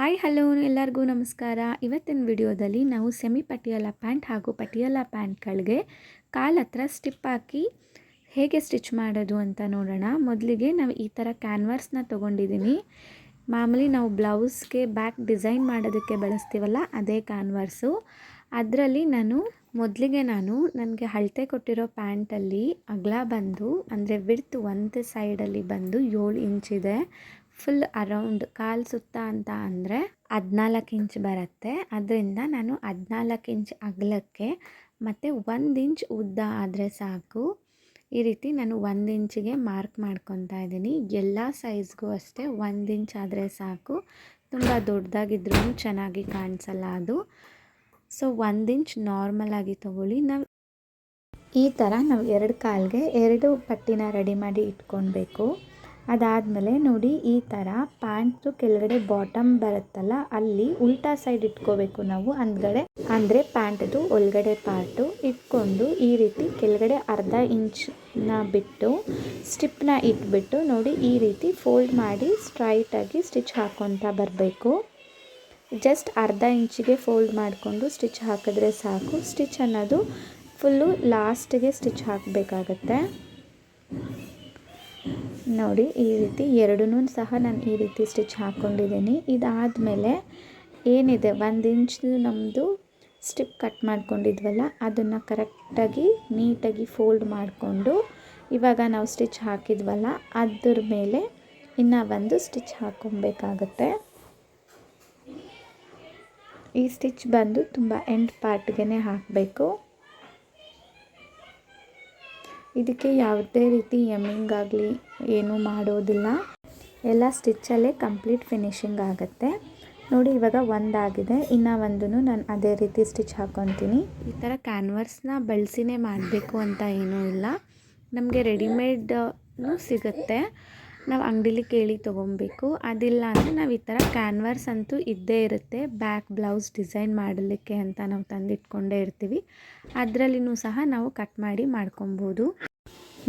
Hi, hello ಎಲ್ಲರಿಗೂ ನಮಸ್ಕಾರ. ಇವತ್ತಿನ ವಿಡಿಯೋದಲ್ಲಿ ನಾವು ಸೆಮಿ ಪಟಿಯಾಲ ಪ್ಯಾಂಟ್ ಹಾಗೂ ಪಟಿಯಾಲ ಪ್ಯಾಂಟ್ಗಳಿಗೆ ಕಾಲ ಹತ್ರ ಸ್ಟಿಪ್ ಹಾಕಿ ಹೇಗೆ ಸ್ಟಿಚ್ ಮಾಡೋದು ಅಂತ ನೋಡೋಣ. ಮೊದಲಿಗೆ ನಾವು ಈ ಥರ ಕ್ಯಾನ್ವರ್ಸ್ನ ತೊಗೊಂಡಿದ್ದೀನಿ ಮಾಮೂಲಿ ನಾವು ಬ್ಲೌಸ್ಗೆ ಬ್ಯಾಕ್ ಡಿಸೈನ್ ಮಾಡೋದಕ್ಕೆ ಬಳಸ್ತೀವಲ್ಲ, ಅದೇ ಕ್ಯಾನ್ವರ್ಸು ಅದರಲ್ಲಿ ನಾನು, ಮೊದಲಿಗೆ ನಾನು ನನಗೆ ಅಳತೆ ಕೊಟ್ಟಿರೋ ಪ್ಯಾಂಟಲ್ಲಿ ಅಗಲ ಬಂದು, ಅಂದರೆ ವಿಡ್ತ್ ಒಂದು ಸೈಡಲ್ಲಿ ಬಂದು ಏಳು ಇಂಚಿದೆ ಫುಲ್ ಅರೌಂಡ್ ಕಾಲು ಸುತ್ತ ಅಂತ ಅಂದರೆ ಹದಿನಾಲ್ಕು ಇಂಚ್ ಬರುತ್ತೆ. ಅದರಿಂದ ನಾನು ಹದಿನಾಲ್ಕು ಇಂಚ್ ಅಗಲಕ್ಕೆ ಮತ್ತು ಒಂದು ಇಂಚ್ ಉದ್ದ ಆದರೆ ಸಾಕು. ಈ ರೀತಿ ನಾನು ಒಂದು ಇಂಚಿಗೆ ಮಾರ್ಕ್ ಮಾಡ್ಕೊತಾ ಇದ್ದೀನಿ. ಎಲ್ಲ ಸೈಜ್ಗೂ ಅಷ್ಟೇ ಒಂದು ಇಂಚ್ ಆದರೆ ಸಾಕು. ತುಂಬ ದೊಡ್ಡದಾಗಿದ್ರೂ ಚೆನ್ನಾಗಿ ಕಾಣಿಸಲ್ಲ ಅದು. ಸೊ ಒಂದು ಇಂಚ್ ನಾರ್ಮಲಾಗಿ ತೊಗೊಳ್ಳಿ. ನಾವು ಈ ಥರ ನಾವು ಎರಡು ಕಾಲಿಗೆ ಎರಡು ಪಟ್ಟಿನ ರೆಡಿ ಮಾಡಿ ಇಟ್ಕೊಳ್ಬೇಕು. ಅದಾದಮೇಲೆ ನೋಡಿ ಈ ಥರ ಪ್ಯಾಂಟು ಕೆಳಗಡೆ ಬಾಟಮ್ ಬರುತ್ತಲ್ಲ, ಅಲ್ಲಿ ಉಲ್ಟಾ ಸೈಡ್ ಇಟ್ಕೋಬೇಕು ನಾವು ಅಂದ್ಗಡೆ. ಅಂದರೆ ಪ್ಯಾಂಟ್ದು ಒಳಗಡೆ ಪಾರ್ಟು ಇಟ್ಕೊಂಡು ಈ ರೀತಿ ಕೆಳಗಡೆ ಅರ್ಧ ಇಂಚನ್ನ ಬಿಟ್ಟು, ಸ್ಟಿಪ್ನ ಇಟ್ಬಿಟ್ಟು ನೋಡಿ ಈ ರೀತಿ ಫೋಲ್ಡ್ ಮಾಡಿ ಸ್ಟ್ರೈಟಾಗಿ ಸ್ಟಿಚ್ ಹಾಕೊತ ಬರಬೇಕು. ಜಸ್ಟ್ ಅರ್ಧ ಇಂಚಿಗೆ ಫೋಲ್ಡ್ ಮಾಡಿಕೊಂಡು ಸ್ಟಿಚ್ ಹಾಕಿದ್ರೆ ಸಾಕು. ಸ್ಟಿಚ್ ಅನ್ನೋದು ಫುಲ್ಲು ಲಾಸ್ಟಿಗೆ ಸ್ಟಿಚ್ ಹಾಕಬೇಕಾಗತ್ತೆ. ನೋಡಿ, ಈ ರೀತಿ ಎರಡೂ ಸಹ ನಾನು ಈ ರೀತಿ ಸ್ಟಿಚ್ ಹಾಕ್ಕೊಂಡಿದ್ದೀನಿ ಇದಾದಮೇಲೆ ಏನಿದೆ, ಒಂದು ಇಂಚ್ ನಮ್ಮದು ಸ್ಟಿಪ್ ಕಟ್ ಮಾಡ್ಕೊಂಡಿದ್ವಲ್ಲ, ಅದನ್ನು ಕರೆಕ್ಟಾಗಿ ನೀಟಾಗಿ ಫೋಲ್ಡ್ ಮಾಡಿಕೊಂಡು, ಇವಾಗ ನಾವು ಸ್ಟಿಚ್ ಹಾಕಿದ್ವಲ್ಲ, ಅದ್ರ ಮೇಲೆ ಇನ್ನು ಒಂದು ಸ್ಟಿಚ್ ಹಾಕ್ಕೊಬೇಕಾಗತ್ತೆ ಈ ಸ್ಟಿಚ್ ಬಂದು ತುಂಬ ಎಂಡ್ ಪಾರ್ಟ್ಗೆ ಹಾಕಬೇಕು. ಇದಕ್ಕೆ ಯಾವುದೇ ರೀತಿ ಎಮ್ಮಿಂಗ್ ಆಗಲಿ, ಏನೂ ಮಾಡೋದಿಲ್ಲ. ಎಲ್ಲ ಸ್ಟಿಚ್ಚಲ್ಲೇ ಕಂಪ್ಲೀಟ್ ಫಿನಿಶಿಂಗ್ ಆಗುತ್ತೆ. ನೋಡಿ, ಇವಾಗ ಒಂದಾಗಿದೆ. ಇನ್ನು ಒಂದು ನಾನು ಅದೇ ರೀತಿ ಸ್ಟಿಚ್ ಹಾಕ್ಕೊತೀನಿ ಈ ಥರ ಕ್ಯಾನ್ವರ್ಸ್ನ ಬಳಸಿನೇ ಮಾಡಬೇಕು ಅಂತ ಏನೂ ಇಲ್ಲ. ನಮಗೆ ರೆಡಿಮೇಡ್ನು ಸಿಗುತ್ತೆ. ನಾವು ಅಂಗಡೀಲಿ ಕೇಳಿ ತೊಗೊಬೇಕು. ಅದಿಲ್ಲ ಅಂದರೆ ನಾವು ಈ ಥರ ಕ್ಯಾನ್ವರ್ಸ್ ಅಂತೂ ಇದ್ದೇ ಇರುತ್ತೆ. ಬ್ಯಾಕ್ ಬ್ಲೌಸ್ ಡಿಸೈನ್ ಮಾಡಲಿಕ್ಕೆ ಅಂತ ನಾವು ತಂದಿಟ್ಕೊಂಡೇ ಇರ್ತೀವಿ. ಅದರಲ್ಲಿನೂ ಸಹ ನಾವು ಕಟ್ ಮಾಡಿ ಮಾಡ್ಕೊಬೋದು.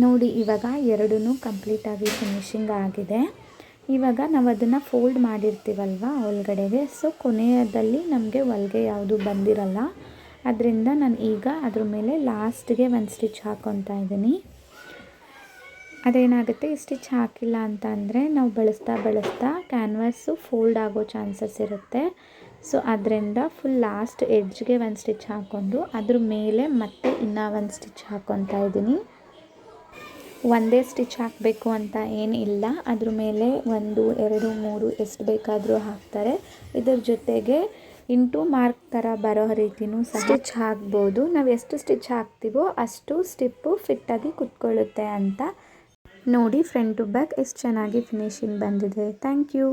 ನೋಡಿ, ಇವಾಗ ಎರಡೂ ಕಂಪ್ಲೀಟಾಗಿ ಫಿನಿಶಿಂಗ್ ಆಗಿದೆ. ಇವಾಗ ನಾವು ಅದನ್ನು ಫೋಲ್ಡ್ ಮಾಡಿರ್ತೀವಲ್ವ ಒಳಗಡೆಗೆ? ಸೊ ಕೊನೆಯದಲ್ಲಿ ನಮಗೆ ಹೊಲ್ಗೆ ಯಾವುದು ಬಂದಿರಲ್ಲ. ಅದರಿಂದ ನಾನು ಈಗ ಅದ್ರ ಮೇಲೆ ಲಾಸ್ಟ್ಗೆ ಒಂದು ಸ್ಟಿಚ್ ಹಾಕ್ಕೊತಾ ಇದ್ದೀನಿ. ಅದೇನಾಗುತ್ತೆ ಸ್ಟಿಚ್ ಹಾಕಿಲ್ಲ ಅಂತ ಅಂದರೆ ನಾವು ಬಳಸ್ತಾ ಬಳಸ್ತಾ ಕ್ಯಾನ್ವಾಸು ಫೋಲ್ಡ್ ಆಗೋ ಚಾನ್ಸಸ್ ಇರುತ್ತೆ. ಸೊ ಅದರಿಂದ ಫುಲ್ ಲಾಸ್ಟ್ ಎಡ್ಜ್ಗೆ ಒಂದು ಸ್ಟಿಚ್ ಹಾಕ್ಕೊಂಡು ಅದ್ರ ಮೇಲೆ ಮತ್ತೆ ಇನ್ನೂ ಒಂದು ಸ್ಟಿಚ್ ಹಾಕ್ಕೊತಾ ಇದ್ದೀನಿ. ಒಂದೇ ಸ್ಟಿಚ್ ಹಾಕಬೇಕು ಅಂತ ಏನು ಇಲ್ಲ ಅದ್ರ ಮೇಲೆ ಒಂದು ಎರಡು ಮೂರು ಎಷ್ಟು ಬೇಕಾದರೂ ಹಾಕ್ತಾರೆ. ಇದ್ರ ಜೊತೆಗೆ ಇಂಟು ಮಾರ್ಕ್ ಥರ ಬರೋ ರೀತಿಯೂ ಸ್ಟಿಚ್ ಹಾಕ್ಬೋದು. ನಾವು ಎಷ್ಟು ಸ್ಟಿಚ್ ಹಾಕ್ತೀವೋ ಅಷ್ಟು ಸ್ಟಿಪ್ಪು ಫಿಟ್ಟಾಗಿ ಕುತ್ಕೊಳ್ಳುತ್ತೆ ಅಂತ ನೋಡಿ ಫ್ರಂಟ್ ಟು ಬ್ಯಾಕ್ ಎಷ್ಟು ಚೆನ್ನಾಗಿ ಫಿನಿಶಿಂಗ್ ಬಂದಿದೆ. Thank you